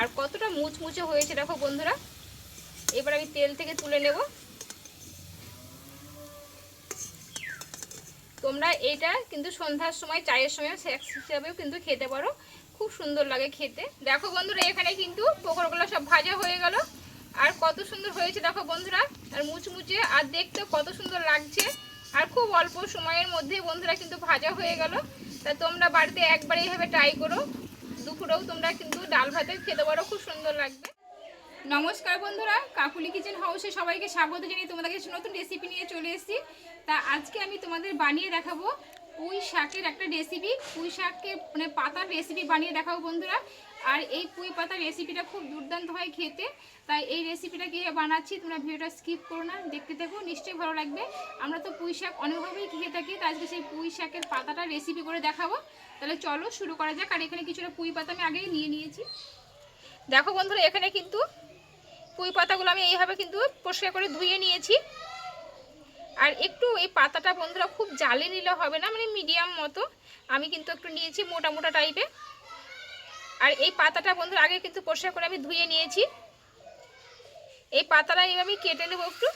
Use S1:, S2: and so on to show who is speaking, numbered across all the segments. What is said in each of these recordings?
S1: আর কতটা মুচমুচে হয়েছে দেখো বন্ধুরা। এবার আমি তেল থেকে তুলে নেব। তোমরা এটা কিন্তু সন্ধ্যার সময়, চায়ের সময় স্ন্যাক্স হিসাবেও কিন্তু খেতে পারো। খুব সুন্দর লাগে খেতে। দেখো বন্ধুরা, এখানে কিন্তু পকোড়গুলো সব ভাজা হয়ে গেল। আর কত সুন্দর হয়েছে দেখো বন্ধুরা, আর মুচমুচে, আর দেখতে কত সুন্দর লাগছে। আর খুব অল্প সময়ের মধ্যে বন্ধুরা কিন্তু ভাজা হয়ে গেল। তা তোমরা বাড়িতে একবার এইভাবে ট্রাই করো। দুপুরেও তোমরা কিন্তু ডাল ভাতে খেতে পারো, খুব সুন্দর লাগবে। নমস্কার বন্ধুরা, কাকুলি কিচেন হাউসে সবাইকে স্বাগত জানিয়ে তোমাদের কাছে নতুন রেসিপি নিয়ে চলে এসেছি। তা আজকে আমি তোমাদের বানিয়ে দেখাবো পুঁই শাকের একটা রেসিপি পুঁই শাককে মানে পাতার রেসিপি বানিয়ে দেখাবো বন্ধুরা। আর এই পুঁই পাতার রেসিপিটা খুব দুর্দান্ত হয় খেতে। তাই এই রেসিপিটা কীভাবে বানাচ্ছি, তোমরা ভিডিওটা স্কিপ করো না, দেখতে দেখো নিশ্চয়ই ভালো লাগবে। আমরা তো পুঁই শাক অনেকভাবেই খেয়ে থাকি, তাই আজকে সেই পুঁই শাকের পাতাটা রেসিপি করে দেখাবো। তাহলে চলো শুরু করা যাক। আর এখানে কিছুটা পুঁই পাতা আমি আগেই নিয়ে নিয়েছি। দেখো বন্ধুরা, এখানে কিন্তু পুঁই পাতাগুলো আমি এইভাবে কিন্তু পরিষ্কার করে ধুয়ে নিয়েছি। আর একটু এই পাতাটা বন্ধুরা খুব জালে নিলে হবে না মানে মিডিয়াম মতো। আমি কিন্তু একটু নিয়েছি মোটা মোটা টাইপের আর এই পাতাটা বন্ধুরা আগে কিন্তু পরিষ্কার করে আমি ধুয়ে নিয়েছি। এই পাতাটা আমি কেটে নেব একটু।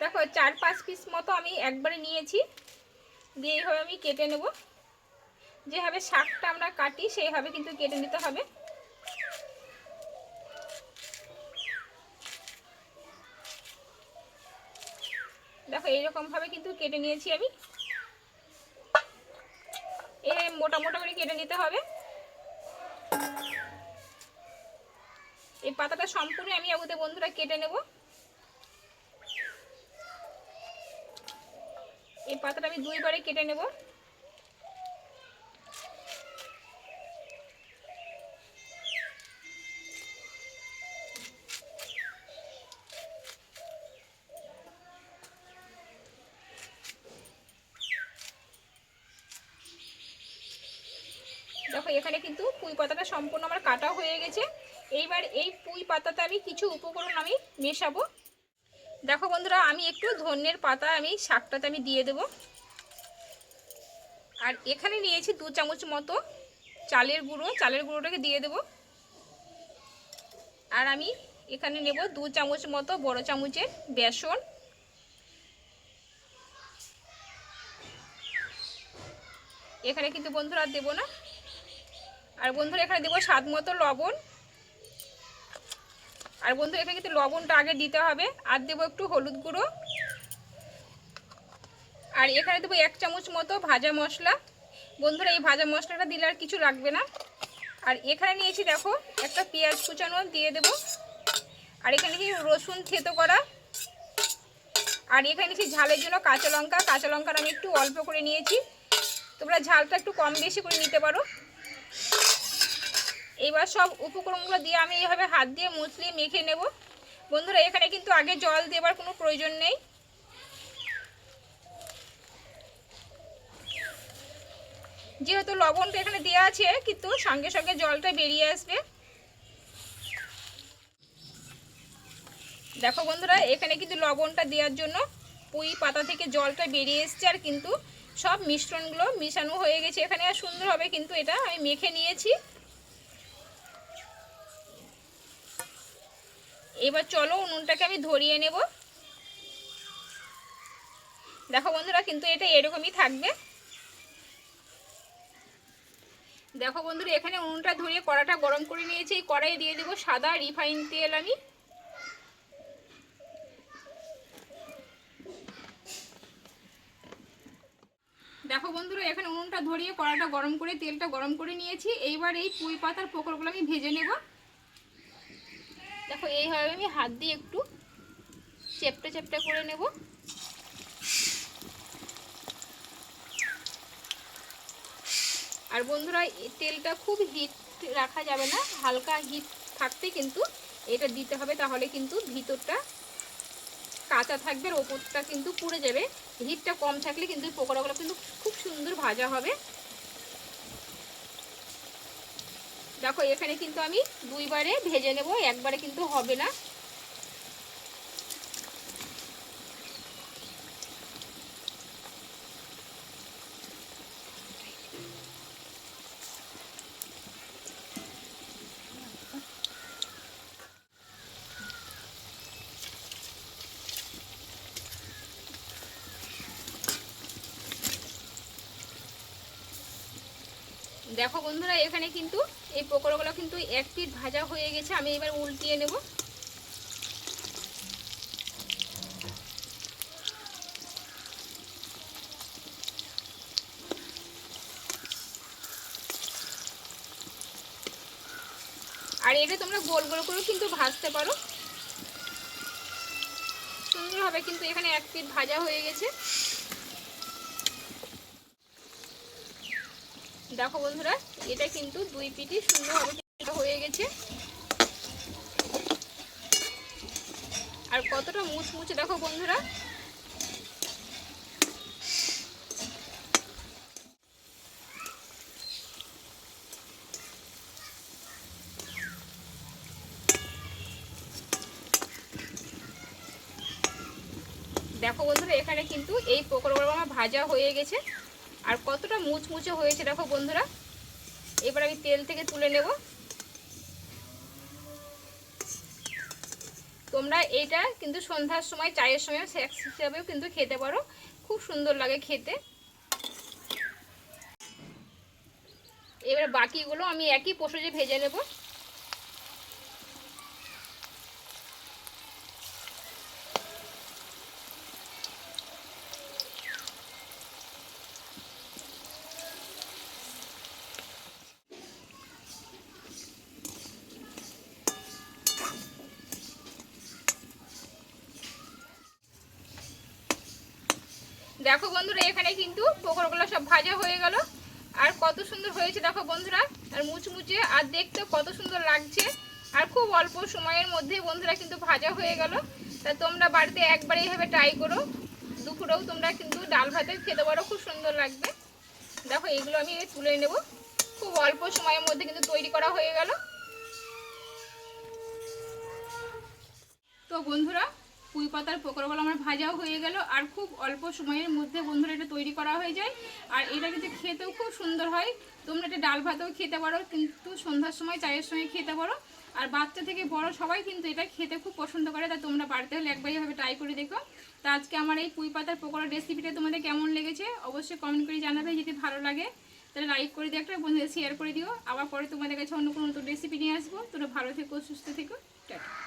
S1: দেখো, চার পাঁচ পিস মতো আমি একবারে নিয়েছি। দিয়ে এইভাবে আমি কেটে নেব। যেভাবে শাকটা আমরা কাটি, সেইভাবে কিন্তু কেটে নিতে হবে। দেখো, এইরকমভাবে কিন্তু কেটে নিয়েছি আমি। এই মোটা মোটা করে কেটে নিতে হবে। এই পাতাটা সম্পূর্ণ আমি আগুতে বন্ধুরা কেটে নেব। এই পাতাটা আমি দুইবারে কেটে নেব। দেখো, এখানে কিন্তু পুঁই পাতাটা সম্পূর্ণ আমার কাটা হয়ে গেছে। এইবার এই পুঁই পাতাতে আমি কিছু উপকরণ আমি মেশাবো। দেখো বন্ধুরা, আমি একটু ধন্যের পাতা আমি শাকটাতে আমি দিয়ে দেব। আর এখানে নিয়েছি দু চামচ মতো চালের গুঁড়ো। চালের গুঁড়োটাকে দিয়ে দেব। আর আমি এখানে নেব দু চামচ মতো বড় চামচের বেসন। এখানে কিন্তু বন্ধুরা দেবো না। আর বন্ধুরা এখানে দেবো স্বাদ মতো লবণ। আর বন্ধু এখানে কিন্তু লবণটা আগে দিতে হবে, আর দেবো একটু হলুদ গুঁড়ো। আর এখানে দেবো এক চামচ মতো ভাজা মশলা। বন্ধুরা এই ভাজা মশলাটা দিলে আর কিছু লাগবে না। আর এখানে নিয়েছি দেখো একটা পেঁয়াজ কুচানো দিয়ে দেবো। আর এখানে কি রসুন থেতো করা। আর এখানে নিয়েছি ঝালের জন্য কাঁচা লঙ্কা। কাঁচা লঙ্কার আমি একটু অল্প করে নিয়েছি। তোমরা ঝালটা একটু কম বেশি করে নিতে পারো। এবার সব উপকরণগুলো দিয়ে আমি এইভাবে হাত দিয়ে মুছলিয়ে মেখে নেব। বন্ধুরা, এখানে কিন্তু আগে জল দেবার কোনো প্রয়োজন নেই। যেহেতু লবণটা এখানে দেওয়া আছে, কিন্তু সঙ্গে সঙ্গে জলটা বেরিয়ে আসবে। দেখো বন্ধুরা, এখানে কিন্তু লবণটা দেওয়ার জন্য পুঁই পাতা থেকে জলটা বেরিয়ে এসছে আর কিন্তু সব মিশ্রণগুলো মিশানো হয়ে গেছে এখানে, আর সুন্দর হবে কিন্তু এটা আমি মেখে নিয়েছি। এবার চলো উনুনটাকে আমি ধরিয়ে নেব। দেখো বন্ধুরা, কিন্তু এটা এরকমই থাকবে। দেখো বন্ধুরা, এখানে উনুনটা ধরিয়ে কড়াটা গরম করে নিয়েছি। এই কড়াইয়ে দিয়ে দেবো সাদা রিফাইন তেল আমি। দেখো বন্ধুরা, এখানে উনুনটা ধরিয়ে কড়াটা গরম করে, তেলটা গরম করে নিয়েছি। এইবার এই পুঁই পাতার পোকরগুলো আমি ভেজে নেব। দেখো এইভাবে আমি হাত দিয়ে একটু চেপটা চেপটে করে নেব। আর বন্ধুরা তেলটা খুব হিট রাখা যাবে না, হালকা হিট থাকতে কিন্তু এটা দিতে হবে, তাহলে কিন্তু ভিতরটা কাঁচা থাকবে আর ওপরটা কিন্তু পুড়ে যাবে। হিটটা কম থাকলে কিন্তু পোকোড়াগুলো কিন্তু খুব সুন্দর ভাজা হবে। দেখো এখানে কিন্তু আমি দুইবারে ভেজে নেব একবারে কিন্তু হবে না। দেখো বন্ধুরা, এখানে কিন্তু এই পকোড়াগুলো কিন্তু এক পিট ভাজা হয়ে গেছে। আমি এবার উল্টিয়ে নেব। আর এটা তোমরা গোল গোল করেও কিন্তু ভাজতে পারো। সুন্দরভাবে কিন্তু এখানে এক পিট ভাজা হয়ে গেছে। দেখো বন্ধুরা, এটা কিন্তু দুই পিঠই সুন্দরভাবে হয়ে গেছে। আর কতটা মুচমুচে, দেখো বন্ধুরা। দেখো বন্ধুরা, এখানে কিন্তু এই পকোড়াগুলো আমার ভাজা হয়ে গেছে। আর কতটা মুচমুচে হয়েছে দেখো বন্ধুরা। এবার আমি তেল থেকে তুলে নেব। তোমরা এটা কিন্তু সন্ধ্যার সময়, চায়ের সময় স্ন্যাক্স হিসাবেও কিন্তু খেতে পারো। খুব সুন্দর লাগে খেতে। এবার বাকিগুলো আমি একই পোষজে ভেজে নেব। দেখো বন্ধুরা, এখানে কিন্তু পকোড়গুলো সব ভাজা হয়ে গেল। আর কত সুন্দর হয়েছে দেখো বন্ধুরা, আর মুচমুচে, আর দেখতে কত সুন্দর লাগছে। আর খুব অল্প সময়ের মধ্যে বন্ধুরা কিন্তু ভাজা হয়ে গেল। তা তোমরা বাড়িতে একবার এইভাবে ট্রাই করো। দুপুরেও তোমরা কিন্তু ডাল ভাতে খেতে পারো, খুব সুন্দর লাগবে। দেখো, এগুলো আমি তুলে নেব। খুব অল্প সময়ের মধ্যে কিন্তু তৈরি করা হয়ে গেল। তো বন্ধুরা পুঁই পাতার পকোড়াগুলো আমার ভাজাও হয়ে গেল আর খুব অল্প সময়ের মধ্যে বন্ধুরা এটা তৈরি করা হয়ে যায়। আর এটা কিন্তু খেতেও খুব সুন্দর হয়। তোমরা এটা ডাল ভাতেও খেতে পারো, কিন্তু সন্ধ্যার সময় চায়ের সময় খেতে পারো। আর বাচ্চা থেকে বড় সবাই কিন্তু এটা খেতে খুব পছন্দ করে, তা তোমরা বাড়িতে হলে একবার এভাবে ট্রাই করে দেখো। তা আজকে আমার এই পুঁই পাতার পকোড়া রেসিপিটা তোমাদের কেমন লেগেছে অবশ্যই কমেন্ট করে জানাবে, যদি ভালো লাগে। তাহলে লাইক করে দিও একটা বন্ধুদের শেয়ার করে দিও। আবার পরে তোমাদের কাছে অন্য কোনো নতুন রেসিপি নিয়ে আসব। তোমরা ভালো থেকো, সুস্থ থেকো। টাটা।